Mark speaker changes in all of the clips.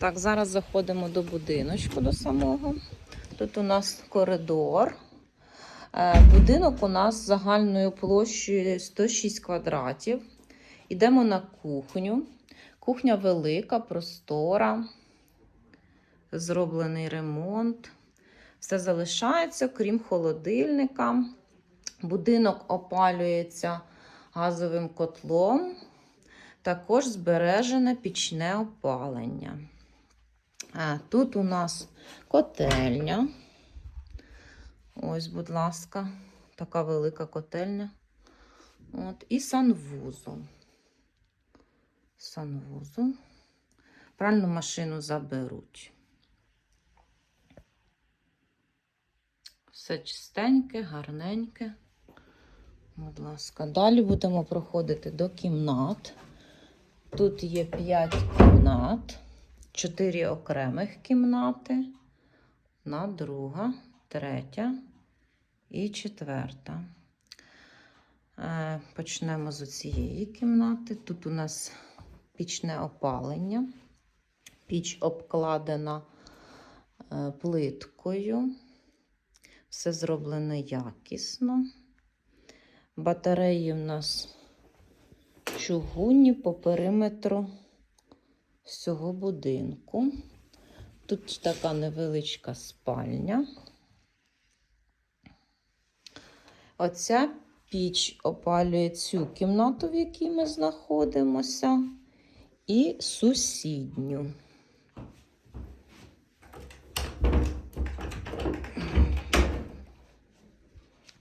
Speaker 1: Так, зараз заходимо до будиночку до самого. Тут у нас коридор. Е, Будинок у нас загальною площею 106 квадратів. Йдемо на кухню. Кухня велика, простора, зроблений ремонт. Все залишається, крім холодильника. Будинок опалюється газовим котлом. Також збережене пічне опалення. А, тут у нас котельня. Ось, будь ласка, така велика котельня. От, і санвузол. Санвузол. Пральну машину заберуть. Все чистеньке, гарненьке. Будь ласка, далі будемо проходити до кімнат. Тут є 5 кімнат, 4 окремих кімнати, одна друга, третя і четверта. Е, Почнемо з цієї кімнати. Тут у нас пічне опалення. Піч обкладена е, плиткою. Все зроблено якісно. Батареї в нас чугунні по периметру всього будинку. Тут така невеличка спальня. Оця піч опалює цю кімнату, в якій ми знаходимося, і сусідню.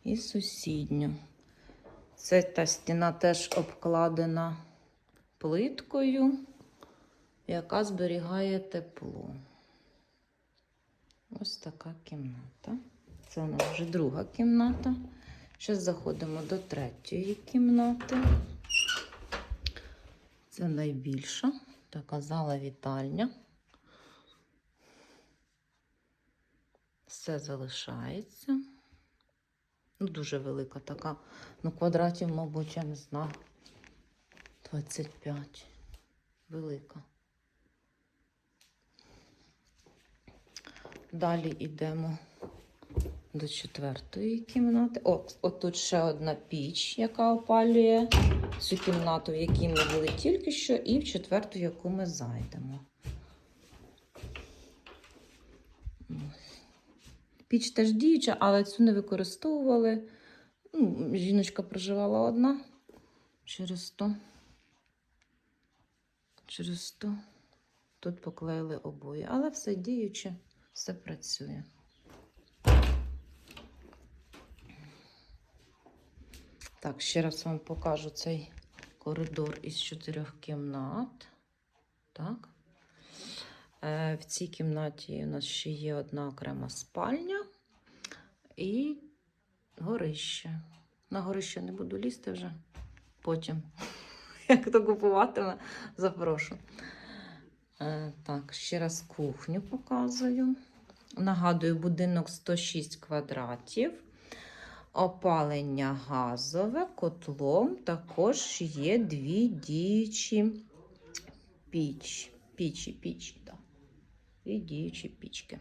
Speaker 1: І сусідню. Це та стіна теж обкладена плиткою, яка зберігає тепло. Ось така кімната. Це у нас вже друга кімната. Зараз заходимо до третьої кімнати. Це найбільша така зала вітальня. Все залишається. Ну, дуже велика така. Ну, квадратів, мабуть, я не знаю. 25. Велика. Далі йдемо до четвертої кімнати. О, от тут ще одна піч, яка опалює цю кімнату, в якій ми були тільки що, і в четверту, в яку ми зайдемо. Піч теж діюча, але цю не використовували. Ну, жіночка проживала одна через то. Через то тут поклеїли обоє. Але все діюче, все працює. Так, ще раз вам покажу цей коридор із чотирьох кімнат. Так. Е, В цій кімнаті у нас ще є одна окрема спальня і горище. На горище не буду лізти вже потім. Як хто купуватиме, запрошу. Е, Так, ще раз кухню показую. Нагадую, будинок 106 квадратів. Опалення газове, котлом також є дві діючі піч. Пічі, пічі, так. дві діючі пічки.